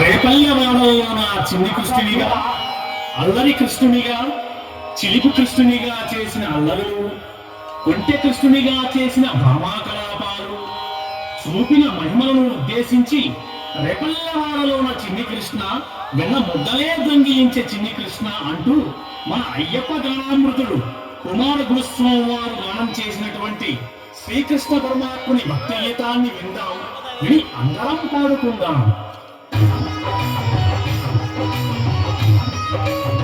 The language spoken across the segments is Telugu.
రేపల్లెవాడలో నా చిన్ని కృష్ణునిగా అల్లరి కృష్ణునిగా చిలిపి కృష్ణునిగా చేసిన అల్లరులు కొంటె కృష్ణునిగా చేసిన భామాకలాపాలు చూపిన మహిమలను ఉద్దేశించి రేపల్లెవాడలో చిన్ని కృష్ణ వెన్న ముద్దలే దొంగిలించే చిన్ని కృష్ణ అంటూ మన అయ్యప్ప గానామృతుడు కుమార గురుస్వామి వారు గానం చేసినటువంటి శ్రీకృష్ణ పరమాత్ముని భక్తి గీతాన్ని విందాం విని అందరం పాడుకుందాం. చిన్ని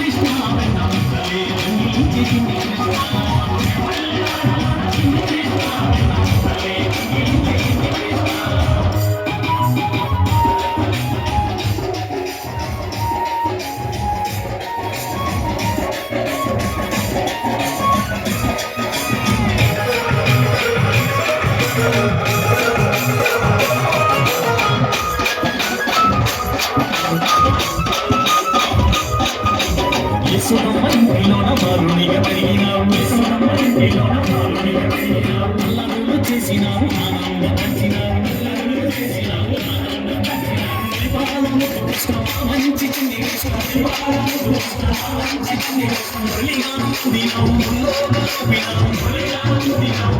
యశోదమ్మ ఇంటిలోన బాలునిగా పెరిగినావు. యశోదమ్మ ఇంటిలోన బాలునిగా పెరిగినావు. అల్లరులు చేసినావు, ఆనందపరిచినావు. అల్లరులు చేసినావు, ఆనందపరిచినావు. పాలము కృష్ణమా, మంచి చిన్ని కృష్ణ పాలము కృష్ణమా, మంచి చిన్ని కృష్ణ బలిగాను దినావు, ముల్లోగా వినావు, బలిగాను దినావు,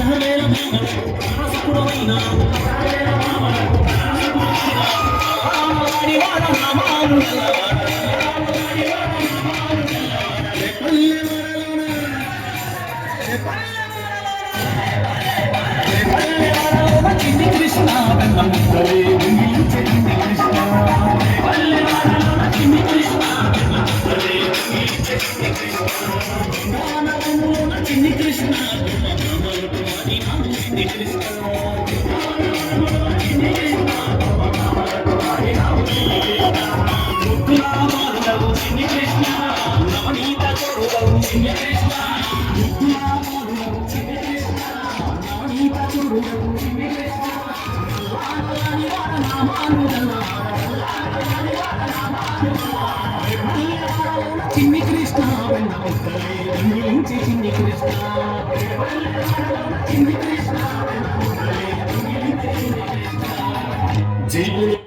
నల్లానల్లని వాడ రామాను గల్లవాడ, నల్లానల్లని వాడ చిన్ని కృష్ణ చిన్ని కృష్ణ చిన్ని కృష్ణ నవనీత గురువు చిన్ని కృష్ణ నవనీత గురువు చిన్ని కృష్ణ నామాను నామాను నామాను చిన్ని కృష్ణ వెన్న ముద్దలే రంగులించి చిన్ని కృష్ణ చిన్ని కృష్ణ వెన్న ముద్దలే రంగులించి చిన్ని కృష్ణ జేబులో